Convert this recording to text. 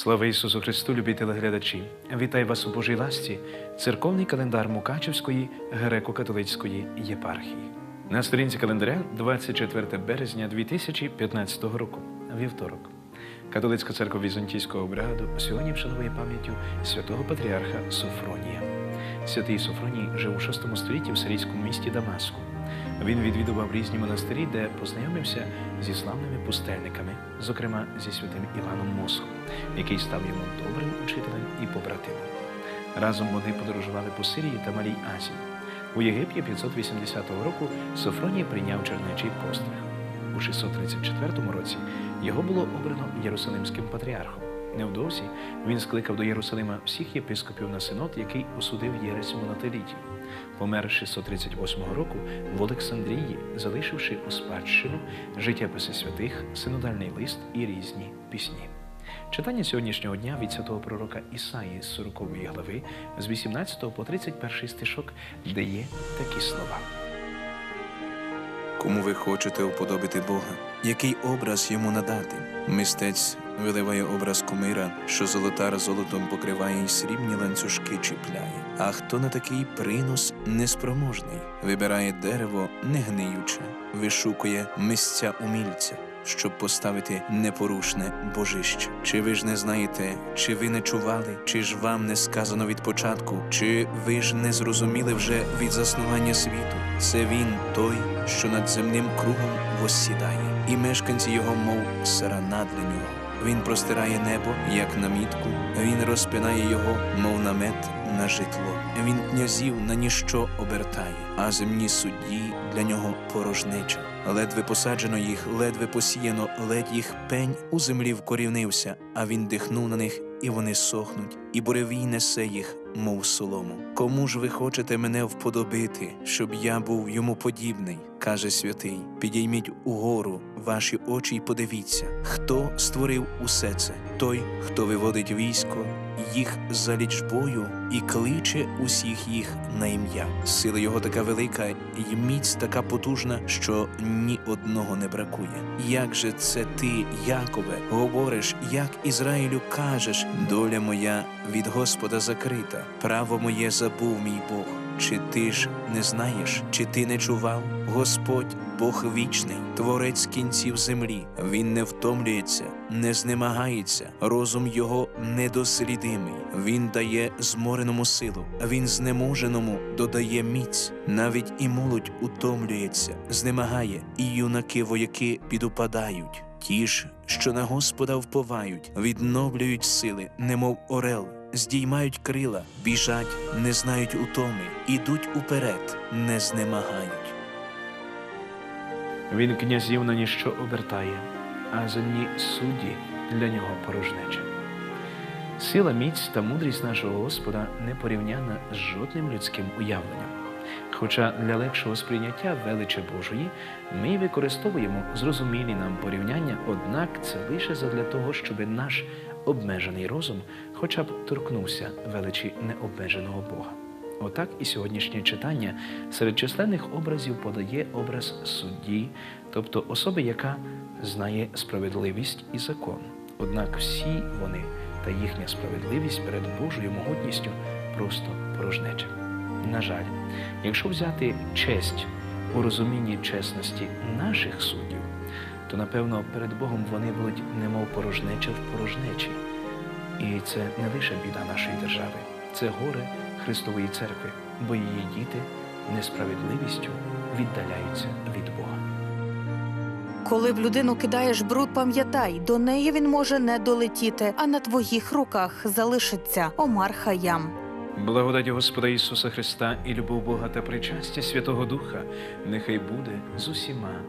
Слава Ісусу Христу, любі телеглядачі! Вітаю вас у Божій ласті, церковний календар Мукачевської греко-католицької єпархії. На сторінці календаря 24 березня 2015 року, вівторок. Католицька церква Візантійського обряду сьогодні вшановує пам'яттю святого патріарха Софронія. Святий Софроній жив у VI столітті в сирійському місті Дамаску. Він відвідував різні монастирі, де познайомився зі славними пустельниками, зокрема зі святим Іваном Мосом, який став йому добрим учителем і побратимом. Разом вони подорожували по Сирії та Малій Азії. У Єгипті 580 року Софроній прийняв чернечий постриг. У 634 році його було обрано Єрусалимським патріархом. Невдовзі він скликав до Єрусалима всіх єпископів на синод, який осудив єресь монотелітів. Помер 638 року в Олександрії, залишивши у спадщину життєписи святих, синодальний лист і різні пісні. Читання сьогоднішнього дня від святого пророка Ісаї з 40 глави з 18 по 31 стишок, де є такі слова. Кому ви хочете уподобити Бога? Який образ йому надати? Мистець виливає образ кумира, що золотар золотом покриває і срібні ланцюжки чіпляє. А хто на такий принос неспроможний, вибирає дерево не гниюче, вишукує місця умільця. Щоб поставити непорушне божище. Чи ви ж не знаєте, чи ви не чували, чи ж вам не сказано від початку, чи ви ж не зрозуміли вже від заснування світу? Це він той, що над земним кругом воссідає, і мешканці його, мов сарана для нього. Він простирає небо, як намітку, він розпинає його, мов намет на житло. Він князів на ніщо обертає, а земні судді для нього порожнича. Ледве посаджено їх, ледве посіяно, ледь їх пень у землі вкорінився, а він дихнув на них, і вони сохнуть, і буревій несе їх, мов солому. Кому ж ви хочете мене вподобити, щоб я був йому подібний? каже святий. Підійміть угору ваші очі й подивіться, хто створив усе це, той, хто виводить військо, їх за лічбою і кличе усіх їх на ім'я. Сила його така велика, і міць така потужна, що ні одного не бракує. Як же це ти, Якове, говориш, як Ізраїлю кажеш, доля моя від Господа закрита, право моє забув мій Бог. Чи ти ж не знаєш, чи ти не чував? Господь Бог вічний, творець кінців землі. Він не втомлюється, не знемагається, розум його недослідимий. Він дає змореному силу, він знеможеному додає міць. Навіть і молодь утомлюється, знемагає, і юнаки вояки підупадають. Ті ж, що на Господа вповають, відновлюють сили, немов орел, здіймають крила, біжать, не знають утоми, ідуть уперед, не знемагають. Він князів на ніщо обертає, а земні судді для нього порожнеча. Сила, міць та мудрість нашого Господа не порівняна з жодним людським уявленням. Хоча для легшого сприйняття величі Божої ми використовуємо зрозумілі нам порівняння, однак це лише задля того, щоб наш обмежений розум хоча б торкнувся величі необмеженого Бога. Отак і сьогоднішнє читання серед численних образів подає образ судді, тобто особи, яка знає справедливість і закон. Однак всі вони та їхня справедливість перед Божою могутністю просто порожнеча. На жаль, якщо взяти честь у розумінні чесності наших суддів, то напевно перед Богом вони будуть немов порожнеча в порожнечі. І це не лише біда нашої держави, це горе Христової церкви, бо її діти несправедливістю віддаляються від Бога. Коли в людину кидаєш бруд, пам'ятай, до неї він може не долетіти, а на твоїх руках залишиться Омар Хаям. Благодаті Господа Ісуса Христа і любов Бога та причастя Святого Духа нехай буде з усіма